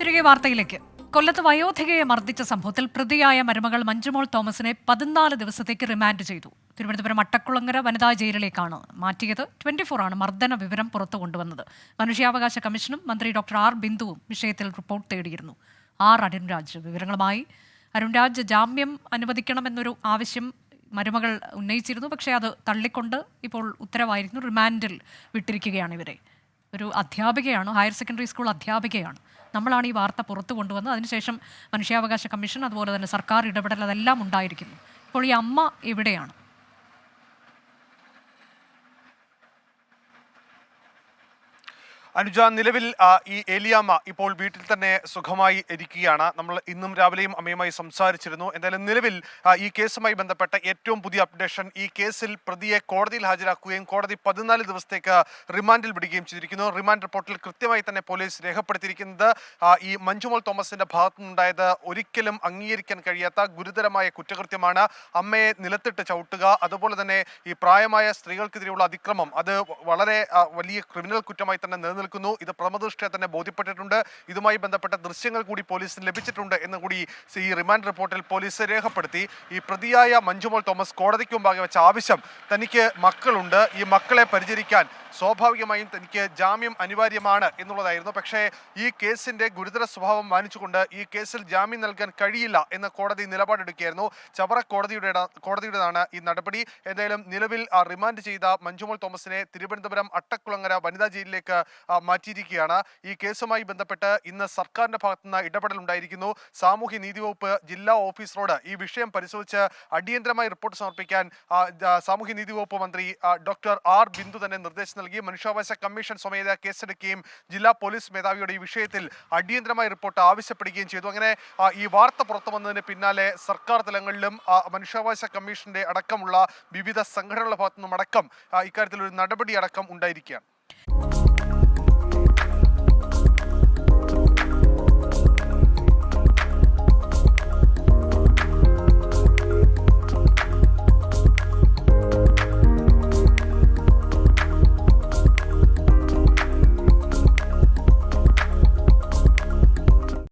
തിരികെ വാർത്തയിലേക്ക്. കൊല്ലത്ത് വയോധികയെ മർദ്ദിച്ച സംഭവത്തിൽ പ്രതിയായ മരുമകൾ മഞ്ജുമോൾ തോമസിനെ പതിനാല് ദിവസത്തേക്ക് റിമാൻഡ് ചെയ്തു. തിരുവനന്തപുരം അട്ടക്കുളങ്ങര വനിതാ ജയിലിലേക്കാണ് മാറ്റിയത്. ട്വന്റി ഫോർ ആണ് മർദ്ദന വിവരം പുറത്തു കൊണ്ടുവന്നത്. മനുഷ്യാവകാശ കമ്മീഷനും മന്ത്രി ഡോക്ടർ ആർ ബിന്ദുവും വിഷയത്തിൽ റിപ്പോർട്ട് തേടിയിരുന്നു. ആർ അരുൺരാജ് വിവരങ്ങളുമായി. അരുൺരാജ് ജാമ്യം അനുവദിക്കണമെന്നൊരു ആവശ്യം മരുമകൾ ഉന്നയിച്ചിരുന്നു. പക്ഷേ അത് തള്ളിക്കൊണ്ട് ഇപ്പോൾ ഉത്തരവായിരുന്നു. റിമാൻഡിൽ വിട്ടിരിക്കുകയാണ് ഇവരെ. ഒരു അധ്യാപികയാണ്? ഹയർ സെക്കൻഡറി സ്കൂൾ അധ്യാപികയാണ്? നമ്മളാണ് ഈ വാർത്ത പുറത്തു കൊണ്ടുവന്നത്. അതിനുശേഷം മനുഷ്യാവകാശ കമ്മീഷൻ അതുപോലെ തന്നെ സർക്കാർ ഇടപെടൽ അതെല്ലാം ഉണ്ടായിരിക്കുന്നു. ഇപ്പോൾ ഈ അമ്മ എവിടെയാണ് അനുജ നിലവിൽ ഈ ഏലിയാമ്മ ഇപ്പോൾ വീട്ടിൽ തന്നെ സുഖമായി ഇരിക്കുകയാണ്. നമ്മൾ ഇന്നും രാവിലെയും അമ്മയുമായി സംസാരിച്ചിരുന്നു. എന്തായാലും നിലവിൽ ഈ കേസുമായി ബന്ധപ്പെട്ട ഏറ്റവും പുതിയ അപ്ഡേഷൻ ഈ കേസിൽ പ്രതിയെ കോടതിയിൽ ഹാജരാക്കുകയും കോടതി പതിനാല് ദിവസത്തേക്ക് റിമാൻഡിൽ വിടുകയും ചെയ്തിരിക്കുന്നു. റിമാൻഡ് റിപ്പോർട്ടിൽ കൃത്യമായി തന്നെ പോലീസ് രേഖപ്പെടുത്തിയിരിക്കുന്നത് ഈ മഞ്ജുമോൾ തോമസിന്റെ ഭാഗത്തു നിന്നുണ്ടായത് ഒരിക്കലും അംഗീകരിക്കാൻ കഴിയാത്ത ഗുരുതരമായ കുറ്റകൃത്യമാണ്. അമ്മയെ നിലത്തിട്ട് ചവിട്ടുക അതുപോലെ തന്നെ ഈ പ്രായമായ സ്ത്രീകൾക്കെതിരെയുള്ള അതിക്രമം അത് വളരെ വലിയ ക്രിമിനൽ കുറ്റമായി തന്നെ നിലനിൽക്കുന്നു ഇത് പ്രഥമദൃഷ്ട്യാ തന്നെ ബോധ്യപ്പെട്ടിട്ടുണ്ട്. ഇതുമായി ബന്ധപ്പെട്ട ദൃശ്യങ്ങൾ കൂടി പോലീസിന് ലഭിച്ചിട്ടുണ്ട് എന്ന് കൂടി ഈ റിമാൻഡ് റിപ്പോർട്ടിൽ പോലീസ് രേഖപ്പെടുത്തി. ഈ പ്രതിയായ മഞ്ജുമോൾ തോമസ് കോടതിക്ക് മുമ്പാകെ വെച്ച ആവശ്യം തനിക്ക് മക്കളുണ്ട്. ഈ മക്കളെ പരിചരിക്കാൻ സ്വാഭാവികമായും തനിക്ക് ജാമ്യം അനിവാര്യമാണ് എന്നുള്ളതായിരുന്നു. പക്ഷേ ഈ കേസിന്റെ ഗുരുതര സ്വഭാവം മാനിച്ചുകൊണ്ട് ഈ കേസിൽ ജാമ്യം നൽകാൻ കഴിയില്ല എന്ന കോടതി നിലപാടെടുക്കുകയായിരുന്നു. ചവറ കോടതിയുടെ കോടതിയുടേതാണ് ഈ നടപടി. എന്തായാലും നിലവിൽ റിമാൻഡ് ചെയ്ത മഞ്ജുമോൾ തോമസിനെ തിരുവനന്തപുരം അട്ടക്കുളങ്ങര വനിതാ ജയിലിലേക്ക് മാറ്റിയിരിക്കുകയാണ്. ഈ കേസുമായി ബന്ധപ്പെട്ട് ഇന്ന് സർക്കാരിന്റെ ഭാഗത്തുനിന്ന് ഇടപെടൽ ഉണ്ടായിരിക്കുന്നു. സാമൂഹ്യ നീതി വകുപ്പ് ജില്ലാ ഓഫീസറോട് ഈ വിഷയം പരിശോധിച്ച് അടിയന്തരമായി റിപ്പോർട്ട് സമർപ്പിക്കാൻ സാമൂഹ്യ നീതി വകുപ്പ് മന്ത്രി ഡോക്ടർ ആർ ബിന്ദു തന്നെ നിർദ്ദേശം നൽകി. മനുഷ്യാവകാശ കമ്മീഷൻ സ്വമേത കേസെടുക്കുകയും ജില്ലാ പോലീസ് മേധാവിയുടെ ഈ വിഷയത്തിൽ അടിയന്തരമായ റിപ്പോർട്ട് ആവശ്യപ്പെടുകയും ചെയ്തു. അങ്ങനെ ഈ വാർത്ത പുറത്തു വന്നതിന് പിന്നാലെ സർക്കാർ തലങ്ങളിലും മനുഷ്യാവകാശ കമ്മീഷന്റെ അടക്കമുള്ള വിവിധ സംഘടനകളുടെ ഭാഗത്തു നിന്നും അടക്കം ഇക്കാര്യത്തിൽ ഒരു നടപടി അടക്കം ഉണ്ടായിരിക്കുകയാണ്.